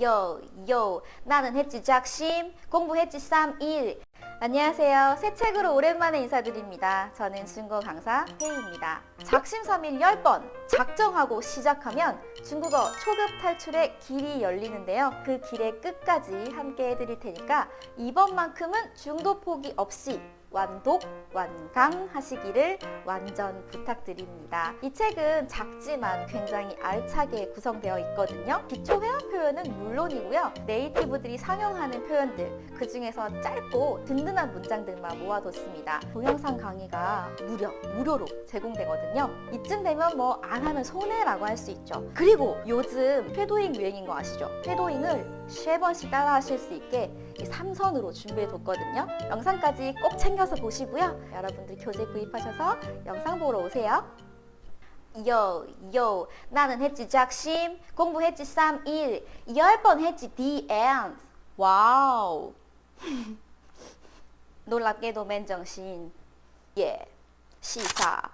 요, 요. 나는 했지 작심, 공부했지 3일. 안녕하세요. 새 책으로 오랜만에 인사드립니다. 저는 중국어 강사 혜입니다. 작심 3일 10번 작정하고 시작하면 중국어 초급 탈출의 길이 열리는데요. 그 길의 끝까지 함께 해드릴 테니까 이번만큼은 중도 포기 없이 완독, 완강 하시기를 완전 부탁드립니다. 이 책은 작지만 굉장히 알차게 구성되어 있거든요. 기초 회화 표현은 물론이고요. 네이티브들이 상용하는 표현들, 그 중에서 짧고 든든한 문장들만 모아뒀습니다. 동영상 강의가 무려, 무료로 제공되거든요. 이쯤 되면 뭐안 하면 손해라고 할 수 있죠. 그리고 요즘 쇄도잉 유행인 거 아시죠? 쇄도잉을 세 번씩 따라 하실 수 있게 이 삼선으로 준비해 뒀거든요. 영상까지 꼭 챙겨서 보시고요. 여러분들 교재 구입하셔서 영상 보러 오세요. 요, 요. 나는 했지 작심, 공부했지 3일, 10번 했지 end. 와우. 놀랍게도 맨정신. 예, 시사.